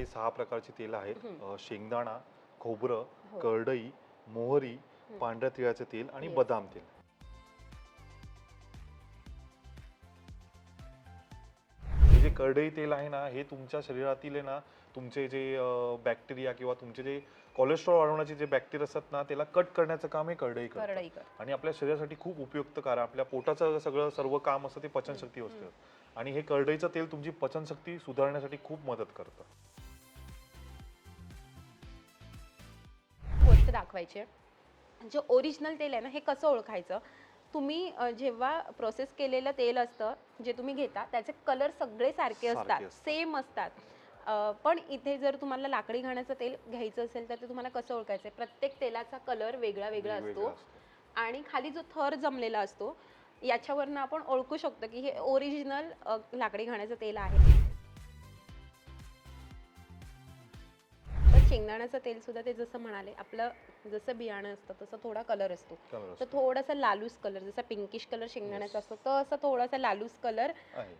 आपल्याकडे सहा प्रकारची तेल आहेत. शेंगदाणा खोबरं हो. करडई मोहरी पांढऱ्या तिळाचे तेल आणि. बदाम तेल. हे जे करडई तेल आहे ना हे तुमच्या शरीरातील आहे ना तुमचे जे बॅक्टेरिया किंवा तुमचे जे कोलेस्ट्रॉल वाढवण्याचे जे बॅक्टेरिया असतात ना त्याला कट करण्याचं काम हे करडई करतं. आणि आपल्या शरीरासाठी खूप उपयुक्त कार आपल्या पोटाचं सगळं सर्व काम असतं ते पचनशक्ती असतं. आणि हे करडईचं तेल तुमची पचनशक्ती सुधारण्यासाठी खूप मदत करतं. दाखवायची आहे. जे ओरिजिनल तेल आहे ना हे कसं ओळखायचं तुम्ही जेव्हा प्रोसेस केलेलं तेल असतं जे तुम्ही घेता त्याचे कलर सगळे सारखे असतात. सेम असतात पण इथे जर तुम्हाला लाकडी घाण्याचं तेल घ्यायचं असेल तर ते तुम्हाला कसं ओळखायचं प्रत्येक तेलाचा कलर वेगळा वेगळा असतं. आणि खाली जो थर जमलेला असतो याच्यावरनं आपण ओळखू शकतो की हे ओरिजिनल लाकडी घाण्याचं तेल आहे शेंगदाण्याचं तेल सुद्धा ते जसं म्हणाले आपलं जसं बियाणं असतं तसं थोडा कलर असतो तर. थोडासा लालूस कलर जसा पिंकिश कलर शेंगदाण्याचा असतो तसं थोडासा लालूस कलर.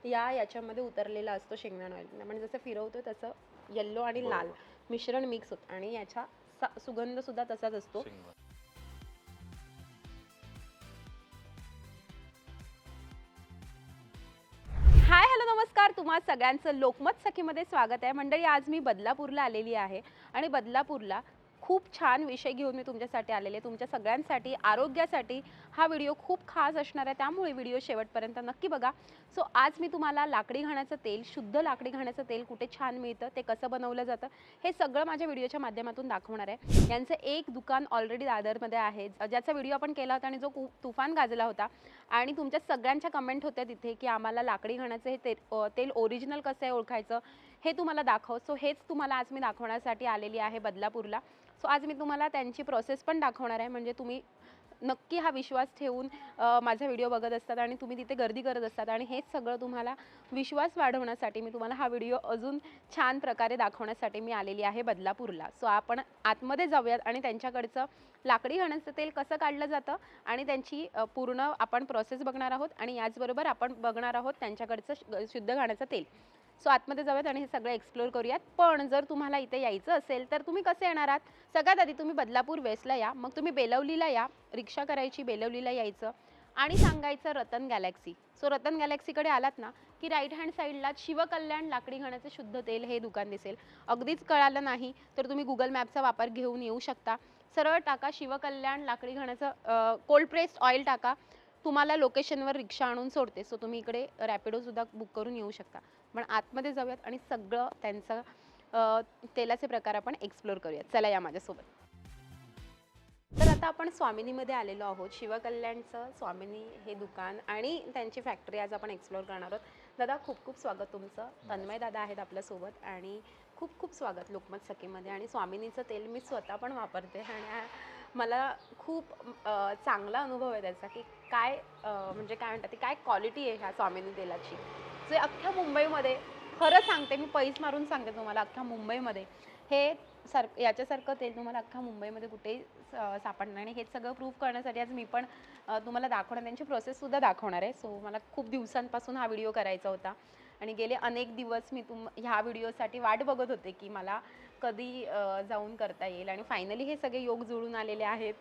या याच्यामध्ये उतरलेला असतो शेंगदाणा ऑइल म्हणजे जसं फिरवतो तसं येल्लो आणि लाल. मिश्रण मिक्स होतं आणि याचा सुगंध सुद्धा तसाच असतो नमस्कार तुम्हा सगळ्यांचं लोकमत सखीमध्ये स्वागत आहे. मंडळी आज मी बदलापूरला आलेली आहे आणि बदलापूरला खूप छान विषय घेऊन मी तुमच्यासाठी आलेले तुमच्या सगळ्यांसाठी आरोग्यासाठी हा व्हिडिओ खूप खास असणार आहे. त्यामुळे व्हिडिओ शेवटपर्यंत नक्की बघा. सो आज मी तुम्हाला लाकडी घाण्याचं तेल शुद्ध लाकडी घाण्याचं तेल कुठे छान मिळतं ते कसं बनवलं जातं हे सगळं माझ्या व्हिडिओच्या माध्यमातून दाखवणार आहे. यांचं एक दुकान ऑलरेडी दादरमध्ये आहे. ज- ज्याचा व्हिडिओ आपण केला होता आणि जो तुफान गाजला होता. आणि तुमच्या सगळ्यांच्या कमेंट होत्या तिथे की आम्हाला लाकडी घाण्याचं हे ते तेल ओरिजिनल कसं आहे ओळखायचं हे तुम्हाला दाखव. सो हेच तुम्हाला आज मी दाखवण्यासाठी आलेली आहे बदलापूरला. सो आज मी तुम्हाला त्यांची प्रोसेस पण दाखवणार आहे. म्हणजे तुम्ही नक्की हा विश्वास ठेवून माझा व्हिडिओ बघत असतात आणि तुम्ही तिथे गर्दी करत असतात. आणि हेच सगळं तुम्हाला विश्वास वाढवण्यासाठी मी तुम्हाला हा व्हिडिओ अजून छान प्रकारे दाखवण्यासाठी मी आलेली आहे बदलापूरला. सो आपण आतमध्ये जाऊयात आणि त्यांच्याकडचं लाकडी घाण्याचं तेल कसं काढलं जातं आणि त्यांची पूर्ण आपण प्रोसेस बघणार आहोत. आणि याचबरोबर आपण बघणार आहोत त्यांच्याकडचं श- शुद्ध घाण्याचं तेल. सो आतमध्ये जाऊयात आणि हे सगळं एक्सप्लोर करूयात. पण जर तुम्हाला इथे यायचं असेल तर तुम्ही कसे येणार आहात? सगळ्यात आधी तुम्ही बदलापूर वेस्टला या मग तुम्ही बेलवलीला या रिक्षा करायची बेलवलीला यायचं आणि सांगायचं रतन गॅलेक्सी. सो रतन गॅलेक्सीकडे आलात ना की राईट हँड साईडला शिवकल्याण लाकडी घाण्याचे शुद्ध तेल हे दुकान दिसेल. अगदीच कळालं नाही तर तुम्ही गुगल मॅपचा वापर घेऊन येऊ शकता. सरळ टाका शिवकल्याण लाकडी घाण्याचं कोल्ड प्रेस्ड ऑइल टाका. तुम्हाला लोकेशनवर रिक्षा आणून सोडते. सो तुम्ही इकडे रॅपिडोसुद्धा बुक करून येऊ शकता. पण आतमध्ये जाऊयात आणि सगळं त्यांचं तेलाचे प्रकार आपण एक्सप्लोर करूयात. चला या माझ्यासोबत. तर आता आपण स्वामिनीमध्ये आलेलो आहोत. शिवकल्याणचं स्वामिनी हे दुकान आणि त्यांची फॅक्टरी आज आपण एक्सप्लोर करणार आहोत. दादा खूप खूप स्वागत तुमचं. तन्मय दादा आहेत आपल्यासोबत आणि खूप खूप स्वागत लोकमत सखीमध्ये. आणि स्वामिनीचं तेल मी स्वतः पण वापरते आणि मला खूप चांगला अनुभव आहे त्याचा की काय म्हणजे काय म्हणतात ती काय क्वालिटी आहे ह्या स्वामिनी तेलाची? जे अख्ख्या मुंबईमध्ये खरं सांगते मी पैस मारून सांगते तुम्हाला अख्ख्या मुंबईमध्ये. हे सार याच्यासारखं तेल तुम्हाला अख्ख्या मुंबईमध्ये कुठेही स- सापडणार आणि हेच सगळं प्रूव्ह करण्यासाठी आज मी पण तुम्हाला दाखवणार. त्यांची प्रोसेससुद्धा दाखवणार आहे. सो मला खूप दिवसांपासून हा व्हिडिओ करायचा होता. आणि गेले अनेक दिवस मी तुम ह्या व्हिडिओसाठी वाट बघत होते की मला कधी जाऊन करता येईल. आणि फायनली हे सगळे योग जुळून आलेले आहेत.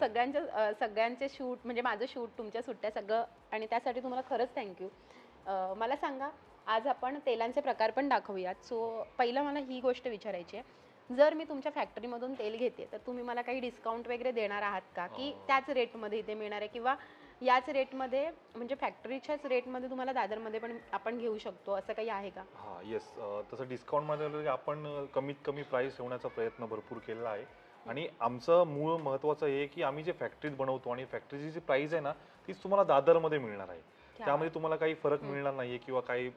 सगळ्यांच्या सगळ्यांचे शूट म्हणजे माझं शूट तुमच्या सुट्ट्या सगळं. आणि त्यासाठी तुम्हाला खरंच थँक्यू मला सांगा आज आपण तेलांचे प्रकार पण दाखवूयात. सो पहिलं मला ही गोष्ट विचारायची आहे. जर मी तुमच्या फॅक्टरीमधून तेल घेते तर तुम्ही मला काही डिस्काउंट वगैरे देणार आहात का? की अं. त्याच रेटमध्ये इथे मिळणार आहे? किंवा याच रेटमध्ये म्हणजे फॅक्टरीच्याच रेटमध्ये तुम्हाला दादरमध्ये पण आपण घेऊ शकतो असं काही आहे का? हा येस तसं डिस्काउंटमध्ये आपण कमीत कमी प्राईस ठेवण्याचा प्रयत्न भरपूर केलेला आहे. आणि आमचं मूळ महत्त्वाचं हे आहे की आम्ही जे फॅक्टरीत बनवतो आणि फॅक्टरीची जी प्राईस आहे ना तीच तुम्हाला दादरमध्ये मिळणार आहे. त्यामध्ये तुम्हाला काही फरक. मिळणार नाहीये किंवा काही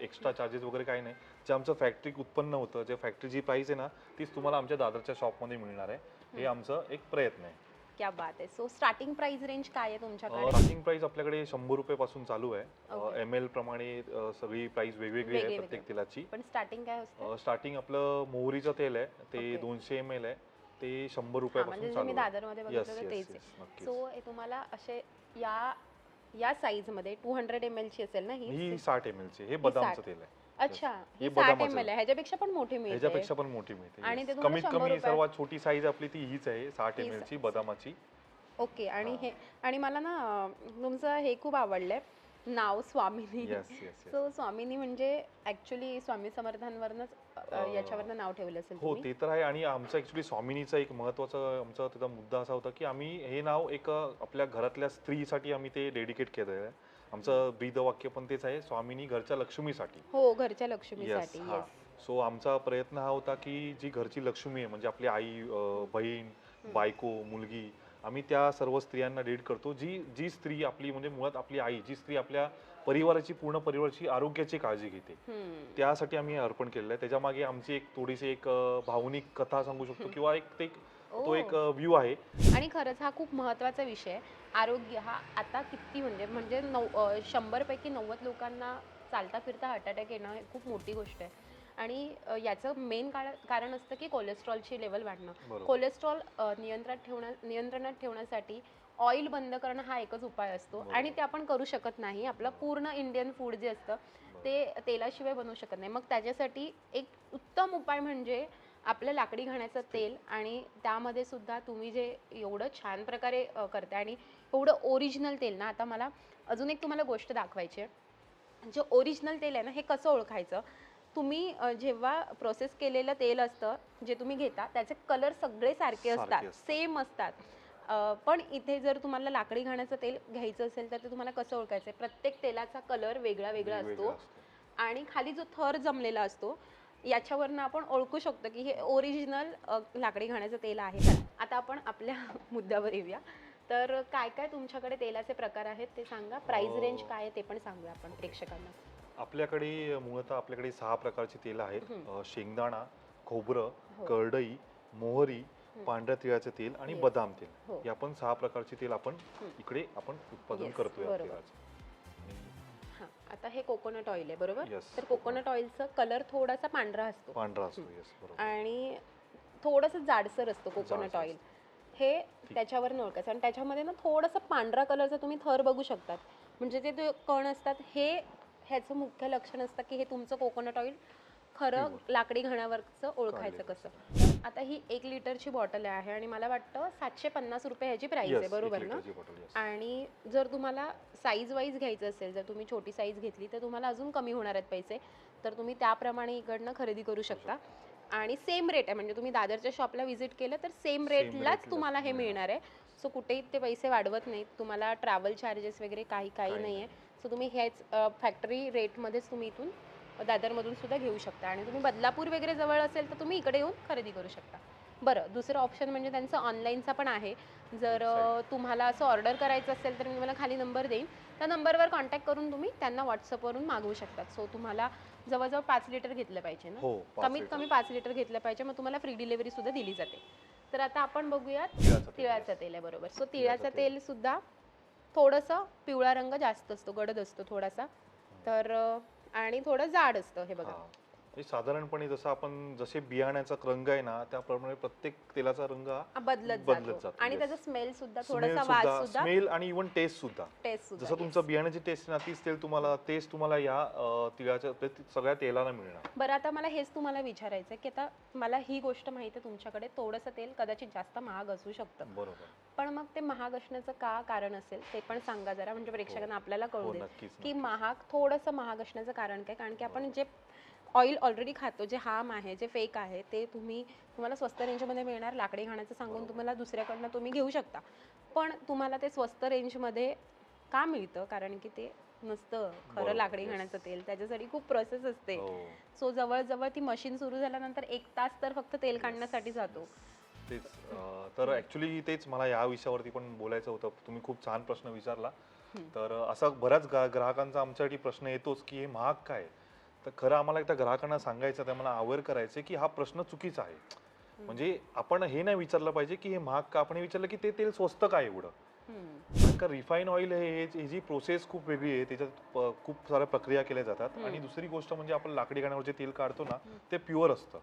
एक्स्ट्रा चार्जेस वगैरे काही नाही. जे आमचं फॅक्टरी उत्पन्न होतं जे फॅक्टरी जी प्राईस आहे ना तीच तुम्हाला आमच्या दादरच्या शॉपमध्ये मिळणार आहे. हे. आमचं एक प्रयत्न आहे. क्या बात आहे. सो स्टार्टिंग प्राइस रेंज काय आहे तुमच्याकडे? स्टार्टिंग प्राइस आपल्याकडे शंभर रुपये पासून चालू आहे. एम एल प्रमाणे सगळी प्राइस वेगवेगळी आहे प्रत्येक तेलाची. पण स्टार्टिंग काय असतं? स्टार्टिंग आपलं मोहरीचं तेल आहे ते. दोनशे एम एल आहे. ते शंभर रुपयापासून म्हणजे जे चालू आहे. दादरमध्ये बघितलं तेच. सो तुम्हाला असे या या साईजमध्ये टू हंड्रेड एम एल ची असेल ना ही ही साठ एम ची हे बदामचं 60. तेल आहे अच्छा हे साठ. एम एल आहे ह्याच्यापेक्षा पण मोठी मिळते ह्याच्यापेक्षा पण मोठी मिळते आणि. ते कमीत 100 कमी सर्वात छोटी साईज आपली ती हीच आहे साठ एम हीच. ची बदामाची ओके आणि हा. आणि मला ना तुमचं हे खूप आवडलंय नाव स्वामिनी सो स्वामिनी म्हणजे ऍक्च्युली स्वामी समर्थांवरनच याच्यावरनं नाव ठेवलं असेल हो ते तर आहे. आणि आमचं ऍक्च्युली स्वामिनीचा एक महत्त्वाचा आमचा त्याचा मुद्दा असा होता की आम्ही हे नाव एक आपल्या घरातल्या स्त्रीसाठी आम्ही ते डेडिकेट केलं आहे आमचं ब्रीद वाक्य पण तेच आहे स्वामिनी घरच्या लक्ष्मीसाठी. हो घरच्या लक्ष्मीसाठी हा. सो आमचा प्रयत्न हा होता की जी घरची लक्ष्मी आहे म्हणजे आपली आई बहीण बायको मुलगी आम्ही त्या सर्व स्त्रियांना डेट करतो. जी जी स्त्री आपली म्हणजे मुळात आपली आई जी स्त्री आपल्या परिवाराची पूर्ण परिवाराची आरोग्याची काळजी घेते. त्यासाठी आम्ही हे अर्पण केलेलं आहे त्याच्यामागे आमची एक थोडीशी एक अ, भावनिक कथा सांगू शकतो किंवा एक ते तो एक व्ह्यू आहे. आणि खरंच हा खूप महत्त्वाचा विषय आहे. आरोग्य हा आता किती म्हणजे म्हणजे नऊ अं, शंभर पैकी नव्वद लोकांना चालता फिरता हार्ट अटॅक येणं हे खूप मोठी गोष्ट आहे. आणि अं, याचं मेन कारण असतं की कोलेस्ट्रॉलची लेवल वाढणं. बरोबर. कोलेस्ट्रॉल अ, नियंत्रणात ठेवण्या नियंत्रणात ठेवण्यासाठी ऑइल बंद करणं हा एकच उपाय असतो. आणि ते आपण करू शकत नाही. आपलं पूर्ण इंडियन फूड जे असतं ते तेलाशिवाय बनवू शकत नाही. मग त्याच्यासाठी एक उत्तम उपाय म्हणजे आपलं लाकडी घाण्याचं तेल आणि त्यामध्ये सुद्धा तुम्ही जे एवढं छान प्रकारे अ, करताय आणि एवढं ओरिजिनल तेल ना आता मला अजून एक तुम्हाला गोष्ट दाखवायची आहे. जे ओरिजिनल तेल आहे ना हे कसं ओळखायचं? तुम्ही जेव्हा प्रोसेस केलेलं तेल असतं जे तुम्ही घेता त्याचे कलर सगळे सारखे असतात. सेम असतात. पण इथे जर तुम्हाला लाकडी घाण्याचं तेल घ्यायचं असेल तर ते तुम्हाला कसं ओळखायचं प्रत्येक तेलाचा कलर वेगळा वेगळा असतो आणि खाली जो थर जमलेला असतो याच्यावरनं आपण ओळखू शकतो की हे ओरिजिनल लाकडी घाण्याचं तेल आहे. चला, आता आपण आपल्या मुद्द्यावर येऊया. तर काय काय तुमच्याकडे तेलाचे प्रकार आहेत ते सांगा? प्राइस रेंज काय आहे ते पण सांगूया आपण प्रेक्षकांना. आपल्याकडे मूळतः आपल्याकडे सहा प्रकारची तेल आहेत. शेंगदाणा खोबरं हो. करडई मोहरी पांढऱ्या तिळाचं तेल आणि Yes. बदाम तेल. हो. हे आपण सहा प्रकारचे तेल आपण. इकडे आपण उत्पादन Yes, करतोय या बरोबर. तेलाचं. हां आता हे कोकोनट ऑइल आहे बरोबर? Yes, तर कोकोनट ऑइलचा कलर थोडासा पांढरा असतो. पांढरा असतो येस बरोबर. आणि थोडंसं जाडसर असतो कोकोनट जाडसर ऑइल हे त्याच्यावर ओळखायचं. आणि त्याच्यामध्ये ना थोडंसं पांढरा कलरचा तुम्ही थर बघू शकतात म्हणजे ते जे कण असतात हे ह्याचं मुख्य लक्षण असतं की हे तुमचं कोकोनट ऑइल खरं लाकडी घाण्यावरचं ओळखायचं कसं. आता ही एक लिटरची बॉटल आहे आणि मला वाटतं सातशे पन्नास रुपये ह्याची प्राइस आहे एक बरोबर ना? लिटरची bottle, yes. आणि जर तुम्हाला साईज वाईज घ्यायचं असेल जर तुम्ही छोटी साईज घेतली तर तुम्हाला अजून कमी होणार आहेत पैसे. तर तुम्ही त्याप्रमाणे इकडनं खरेदी करू शकता. आणि सेम रेट आहे म्हणजे तुम्ही दादरच्या शॉपला व्हिजिट केलं तर सेम रेटलाच तुम्हाला हे मिळणार. आहे. सो कुठेही ते पैसे वाढवत नाहीत. तुम्हाला ट्रॅव्हल चार्जेस वगैरे काही काही काही नाही. आहे सो तुम्ही हेच फॅक्टरी रेटमध्येच तुम्ही इथून दादरमधून सुद्धा घेऊ शकता. आणि तुम्ही बदलापूर वगैरे जवळ असेल तर तुम्ही इकडे येऊन खरेदी करू शकता. बरं दुसरं ऑप्शन म्हणजे त्यांचं ऑनलाईनचा पण आहे. जर तुम्हाला असं ऑर्डर करायचं असेल तर मी मला खाली नंबर देईन. त्या नंबरवर कॉन्टॅक्ट करून तुम्ही त्यांना व्हॉट्सअपवरून मागवू शकतात. सो तुम्हाला जवळजवळ पाच लिटर घेतलं पाहिजे ना? हो कमीत. कमी पाच लिटर घेतलं पाहिजे. मग तुम्हाला फ्री डिलिव्हरी सुद्धा दिली जाते. तर आता आपण बघूयात तिळाचं तेल, आहे बरोबर. सो तिळाचं तेल. सुद्धा थोडंसं पिवळा रंग जास्त असतो गडद असतो थोडासा. तर आणि थोडं जाड असतं हे बघा. साधारणपणे जसं आपण जसे बियाण्याचा रंग आहे ना त्याप्रमाणे प्रत्येक तेलाचा रंग हा हा, बदलत बदलत जातो. आणि. त्याचा स्मेल सुद्धा थोडासा वास सुद्धा. स्मेल आणि इव्हन टेस्ट सुद्धा. टेस्ट सुद्धा जसं. तुमचं बियाण्याची टेस्ट ना तीच तेल तुम्हाला तेच तुम्हाला या तिळाच्या सगळ्या तेलाला मिळणार. बरं आता मला हेच तुम्हाला विचारायचं आहे की आता मला ही गोष्ट माहिती आहे तुमच्याकडे थोडंसं तेल कदाचित जास्त महाग असू शकतं. बरोबर. पण मग ते महाग असण्याचं का कारण असेल ते पण सांगा जरा म्हणजे प्रेक्षकांना आपल्याला हो कळू दे. नक्कीच की. महाग थोडंसं महाग असण्याचं कारण काय? कारण की आपण जे ऑइल ऑलरेडी खातो जे हार्म आहे जे फेक आहे ते तुम्ही तुम्हाला स्वस्त रेंजमध्ये मिळणार लाकडी घाण्याचं सांगून तुम्हाला दुसऱ्याकडनं तुम्ही घेऊ शकता. पण तुम्हाला ते स्वस्त रेंजमध्ये का मिळतं? कारण की ते नसतं खरं लाकडी. घाण्याचं तेल. त्याच्यासाठी खूप प्रोसेस असते. हो. सो जवळजवळ ती मशीन सुरू झाल्यानंतर एक तास तर फक्त तेल काढण्यासाठी जातो. तेच तर ऍक्च्युली तेच मला या विषयावरती पण बोलायचं होतं. तुम्ही खूप छान प्रश्न विचारला. तर असा बऱ्याच ग्रा- ग्राहकांचा आमच्यासाठी प्रश्न येतोच की हे महाग काय तर खरं आम्हाला त्या ग्राहकांना सांगायचं त्या मला अवेअर करायचं की हा प्रश्न चुकीचा आहे. म्हणजे आपण हे नाही विचारलं पाहिजे की हे महाग का आपण हे विचारलं की ते तेल स्वस्त काय एवढं. कारण का रिफाईन ऑइल हे जी प्रोसेस खूप वेगळी आहे त्याच्यात खूप साऱ्या प्रक्रिया केल्या जातात. आणि दुसरी गोष्ट म्हणजे आपण लाकडी गाण्यावर जे तेल काढतो ना ते प्युअर असतं.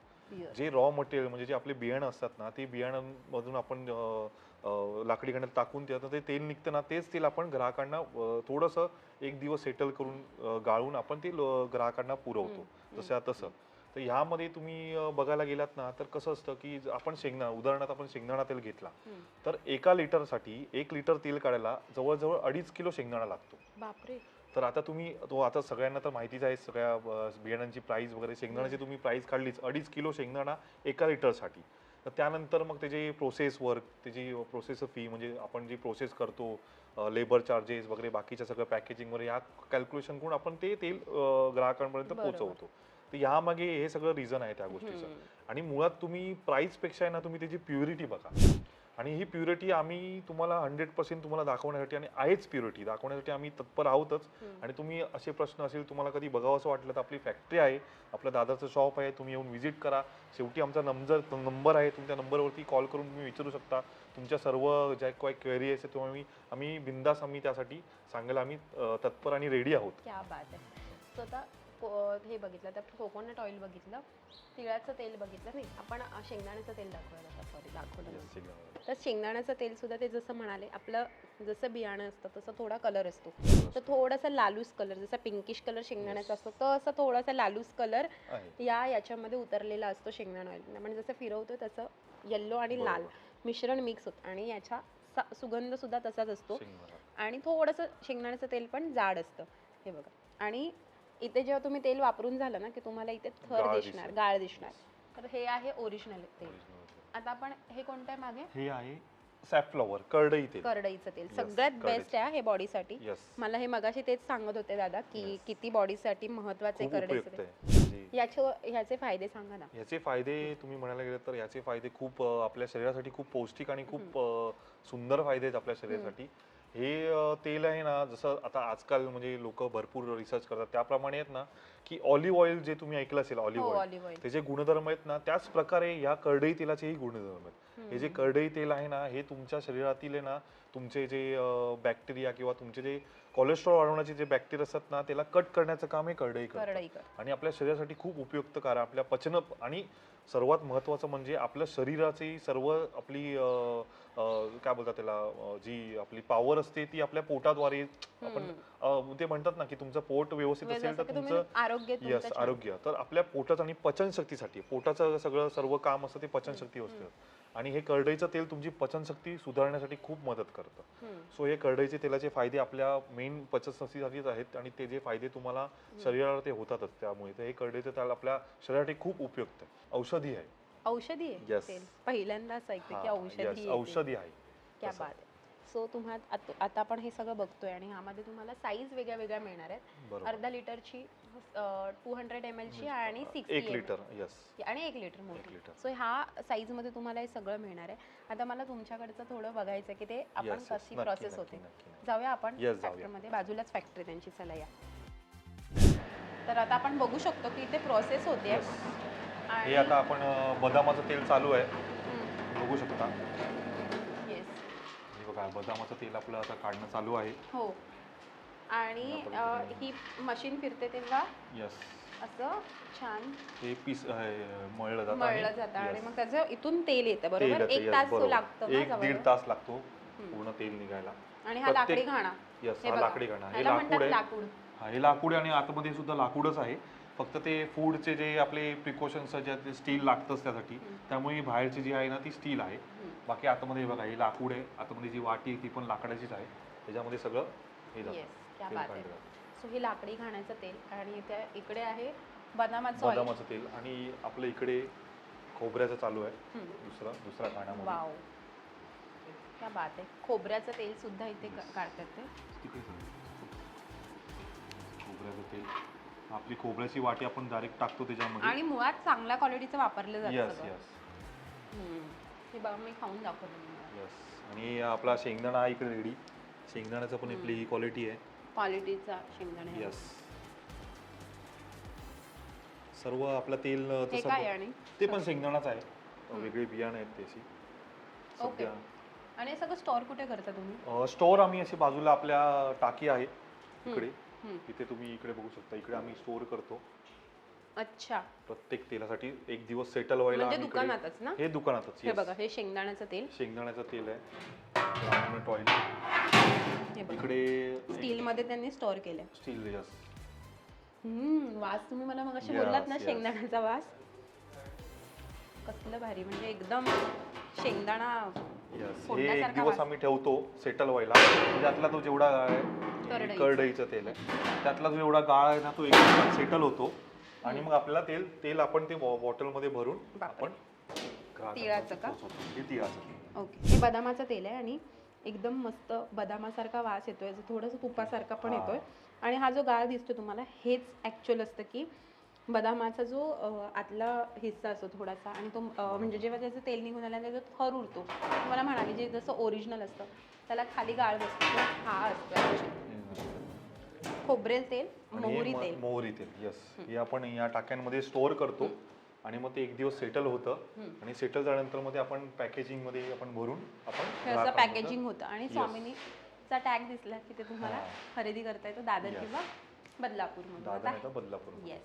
जे रॉ मटेरियल म्हणजे जे आपले बियाणं असतात ना ते बियाणांमधून आपण लाकडी घाण्यात टाकून त्यात ते तेल निघतं ना तेच तेल आपण ग्राहकांना थोडंसं एक दिवस सेटल करून गाळून आपण ते ग्राहकांना पुरवतो. जसं तसं. तर ह्यामध्ये तुम्ही बघायला गेलात ना तर कसं असतं की आपण शेंगणा उदाहरणार्थ आपण शेंगदाणा तेल घेतला. तर एका लिटरसाठी एक लिटर तेल काढायला जवळजवळ अडीच किलो शेंगदाणा लागतो. बापरे! तर आता तुम्ही तो आता सगळ्यांना तर माहितीच आहे सगळ्या बियाणांची प्राइस वगैरे शेंगदाण्याची तुम्ही प्राइस काढलीच अडीच किलो शेंगदाणा एका लिटरसाठी. तर त्यानंतर मग त्याचे प्रोसेस वर्क त्याची प्रोसेस फी म्हणजे आपण जी प्रोसेस करतो लेबर चार्जेस वगैरे बाकीच्या सगळं पॅकेजिंग वगैरे ह्या कॅल्क्युलेशन करून आपण ते तेल ग्राहकांपर्यंत. पोहोचवतो तर ह्यामागे हे सगळं रिझन आहे त्या गोष्टीचं. आणि मुळात तुम्ही प्राइसपेक्षा आहे ना तुम्ही त्याची प्युरिटी बघा आणि ही प्युरिटी आम्ही तुम्हाला हंड्रेड पर्सेंट तुम्हाला दाखवण्यासाठी आणि आहेच प्युरिटी. दाखवण्यासाठी आम्ही तत्पर आहोतच. आणि तुम्ही असे प्रश्न असेल तुम्हाला कधी बघावं असं वाटलं तर आपली फॅक्टरी आहे. आपलं दादाचं शॉप आहे तुम्ही येऊन व्हिजिट करा. शेवटी आमचा नंबर नंबर आहे. तुमच्या नंबरवरती कॉल करून तुम्ही विचारू शकता. तुमच्या सर्व ज्या काही क्वेरी असेल तेव्हा आम्ही आम्ही बिंदास आम्ही त्यासाठी सांगायला आम्ही तत्पर आणि रेडी आहोत. को- हे बघितलं तर कोकोनट ऑइल बघितलं तिळाचं तेल बघितलं नाही आपण शेंगदाण्याचं तेल दाखवलं होतं सॉरी दाखवलं. तर शेंगदाण्याचं तेल सुद्धा ते जसं म्हणाले आपलं जसं बियाणं असतं तसं थोडा कलर असतो. तर थोडासा लालूस कलर जसा पिंकिश कलर शेंगदाण्याचा असतो तसं थोडासा लालूस कलर या याच्यामध्ये उतरलेला असतो शेंगदाणा ऑइल आपण जसं फिरवतो तसं येल्लो आणि लाल. मिश्रण मिक्स होतं आणि याचा सा- सुगंध सुद्धा तसाच असतो. आणि थोडंसं शेंगदाण्याचं तेल पण जाड असतं हे बघा. आणि इथे जेव्हा तुम्ही तेल वापरून झालं ना की तुम्हाला इथे थर गाळ दिसणार दिसेल. गाळ दिसणार. तर हे आहे ओरिजिनल तेल. आता आपण हे कोणतं आहे मागे? हे आहे सॅफफ्लॉवर करडई तेल. करडईचं तेल. Yes, सगळ्यात करडईचं. बेस्ट आहे हे बॉडीसाठी यस मला हे मगाशी तेच सांगत होते दादा की Yes. किती बॉडीसाठी महत्त्वाचे खूप करडईचं उपयुक्त तेल. आहे. याचे ह्याचे फायदे सांगा ना. याचे फायदे तुम्ही म्हणायला गेले तर याचे फायदे खूप अ, आपल्या शरीरासाठी खूप पौष्टिक आणि खूप अ, सुंदर फायदे आहेत आपल्या शरीरासाठी. हे तेल आहे ना जसं आता आजकाल म्हणजे लोक भरपूर रिसर्च करतात त्याप्रमाणे आहेत ना की ऑलिव्ह ऑइल जे तुम्ही ऐकलं असेल ऑलिव्ह ऑइल ऑलिव्ह ऑइल त्याचे गुणधर्म आहेत ना त्याच प्रकारे या करडई तेलाचेही गुणधर्म आहेत. हे जे करडई तेल आहे ना हे तुमच्या शरीरातील आहे ना तुमचे जे बॅक्टेरिया किंवा तुमचे जे कोलेस्ट्रॉल वाढवण्याचे जे बॅक्टेरिया असतात ना त्याला कट करण्याचं काम हे करडई करतं. आणि आपल्या शरीरासाठी खूप उपयुक्त कार आपल्या पचन आणि सर्वात महत्वाचं म्हणजे आपल्या शरीराची सर्व आपली काय बोलतात त्याला जी आपली पॉवर असते ती आपल्या पोटाद्वारे आपण ते म्हणतात ना की तुमचं पोट व्यवस्थित असेल तर तुमचं आरोग्य यस. आरोग्य. तर आपल्या पोटाचं आणि पचनशक्तीसाठी पोटाचं सगळं सर्व काम असतं ते पचनशक्ती असतं. आणि हे करडईचं तेल तुमची पचनशक्ती सुधारण्यासाठी खूप मदत करतं. सो हे करडईचे तेलाचे फायदे आपल्या मेन पचनशक्तीसाठीच आहेत आणि ते जे फायदे तुम्हाला शरीराला ते होतातच त्यामुळे. तर हे करडईचं तेल आपल्या शरीरासाठी खूप उपयुक्त आहे. औषधी आहे. औषधी आहे पहिल्यांदाच ऐकते की औषधी. औषधी आहे. क्या. बात आहे. सो तुम्हाला आत- आपण हे सगळं बघतोय आणि ह्यामध्ये तुम्हाला साईज वेगळ्या वेगळ्या मिळणार आहेत. अर्धा लिटरची टू हंड्रेड एम ची आणि एक सिक्स्टी लिटर यस आणि एक लिटर एक मोठी. लिटर सो ह्या साईजमध्ये तुम्हाला हे सगळं मिळणार आहे. आता मला तुमच्याकडचं थोडं बघायचं की ते आपण. कशी प्रोसेस होते. जाऊया आपण. फॅक्टरीमध्ये बाजूलाच फॅक्टरी त्यांची चला या. तर आता आपण बघू शकतो की इथे प्रोसेस होते. हे आता आपण बदामाचं तेल चालू आहे. बघू शकता. बदामाचं तेल आपलं आता काढणं चालू आहे. हो. आणि अ, ही मशीन फिरते तेव्हा यस असं छान ते पीस मळलं जातं मळलं आणि- जातं आणि yes. मग त्याचं इथून तेल येतं तेल बरोबर? येतं, एक yes, तास तो बरोबर. लागतो ना एक दीड तास लागतो. पूर्ण तेल निघायला. आणि हा लाकडी प्रत्येक- घाणा यस हे हा बघा. लाकडी घाणा हे ह्याला लाकूड म्हणतात आहे. लाकूड. हा हे लाकूड आहे आणि आतमध्ये सुद्धा लाकूडच आहे. फक्त ते फूडचे जे आपले प्रिकॉशन्स जे ते स्टील लागतंच त्यासाठी. त्यामुळे बाहेरची जी आहे ना ती स्टील आहे. हम्म. बाकी आतमध्ये हे बघा हे लाकूड आहे. आतमध्ये जी वाटी आहे ती पण लाकडाचीच आहे. त्याच्यामध्ये सगळं हे जातं. येस क्या बात आहे. सो हे लाकडी घाण्याचं तेल आणि इथे इकडे आहे बदामाचं ऑइल बदामाचं तेल आणि आपलं इकडे खोबऱ्याचं चालू आहे. दुसरा दुसरा काण्यामध्ये वाव. क्या बात आहे. खोबऱ्याचं तेल सुद्धा इथे काढतात ते. खोबऱ्याचं तेल. आपली खोबऱ्याची वाटी आपण डायरेक्ट टाकतो त्याच्यामध्ये. आणि मुळात चांगल्या क्वालिटीचं वापरलं जातं यस सगळं. यस हम्म. हे बघा मी खाऊन दाखवलं तुम्हाला. यस आणि आपला शेंगदाणा आहे इकडे रेडी शेंगदाण्याचं पण आपली ही क्वालिटी आहे. क्वालिटीचा शेंगदाणे यस सर्व आपलं तेल अं, हे तसं काय आणि? ते पण शेंगदाणाच आहे. वेगळे बियाणं आहेत त्याची ओके. सध्या. आणि हे सगळं स्टोअर कुठे करता तुम्ही? स्टोअर आम्ही अशी बाजूला आपल्या टाकी आहे. इकडे. हम्म. इथे तुम्ही इकडे बघू शकता. इकडे आम्ही स्टोअर करतो. अच्छा. प्रत्येक तेलासाठी एक दिवस सेटल व्हायला म्हणजे आम्ही इकडे- दुकानातच ना? हे दुकानातच हे yes. बघा हे शेंगदाण्याचं तेल. शेंगदाण्याचं तेल आहे. इकडे स्टील मध्ये त्यांनी स्टोअर केलंय. स्टील यस हम्म वास तुम्ही मला मगाशी Yes, बोललात ना. शेंगदाण्याचा वास? कसलं भारी म्हणजे एकदम शेंगदाणा यस हे एक दिवस वास. आम्ही ठेवतो सेटल व्हायला. त्यातला तो जेवढा गाळ आहे करडईचं. तेल आहे. त्यातला जो एवढा गाळ आहे ना तो एक सेटल होतो. आणि मग आपल्याला तेल तेल आपण ते बॉटलमध्ये भरून. आपण तिळाचं का? पोहोचवतो. हे तिळाचं. ओके. हे बदामाचं तेल आहे आणि एकदम मस्त बदामासारखा वास येतोय. जो थोडंसं तुपासारखा पण हा. येतोय. आणि हा जो गाळ दिसतो तुम्हाला हेच ॲक्च्युअल असतं की बदामाचा जो अं, आतला हिस्सा असतो थोडासा आणि तो अं, म्हणजे जेव्हा त्याचं तेल निघून आल्यानंतर जो थर उडतो तुम्हाला म्हणाले जे जसं ओरिजिनल असतं त्याला खाली गाळ बसतो. तो हा असतो actually. खोबरेल तेल आणि हे मोहरी म- तेल. मोहरी तेल यस हे. आपण या टाक्यांमध्ये स्टोअर करतो. आणि मग ते एक दिवस सेटल होतं. आणि सेटल झाल्यानंतर मग ते आपण पॅकेजिंगमध्ये आपण भरून आपण पॅकेजिंग होतं. आणि स्वामिनीचा टॅग दिसला की ते तुम्हाला. खरेदी करता येतो दादर. किंवा तर बदलापूर येस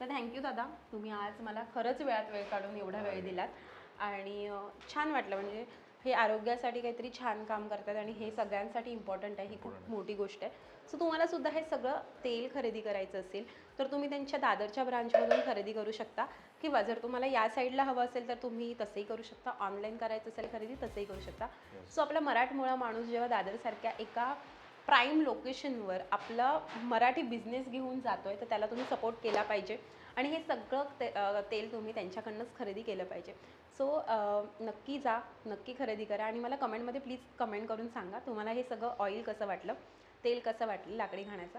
तर थँक्यू दादा. तुम्ही आज मला खरंच वेळात वेळ काढून एवढा वेळ दिलात. आणि छान वाटलं. म्हणजे हे आरोग्यासाठी काहीतरी छान काम करतात आणि हे सगळ्यांसाठी इम्पॉर्टंट आहे. ही खूप मोठी गोष्ट आहे. सो तुम्हाला सुद्धा हे सगळं तेल खरेदी करायचं असेल तर तुम्ही त्यांच्या दादरच्या ब्रांचमधून खरेदी करू शकता. किंवा जर तुम्हाला या साईडला हवं असेल तर तुम्ही तसंही करू शकता. ऑनलाईन करायचं असेल खरेदी तसंही करू शकता. सो आपला मराठमोळा माणूस जेव्हा दादरसारख्या एका प्राईम लोकेशनवर आपला मराठी बिझनेस घेऊन जातोय तर त्याला तुम्ही सपोर्ट केला पाहिजे. आणि हे सगळं ते तेल तुम्ही त्यांच्याकडनंच खरेदी केलं पाहिजे. सो नक्की जा नक्की खरेदी करा. आणि मला कमेंटमध्ये प्लीज कमेंट करून सांगा तुम्हाला हे सगळं ऑइल कसं वाटलं तेल कसं वाटलं लाकडी घाण्याचं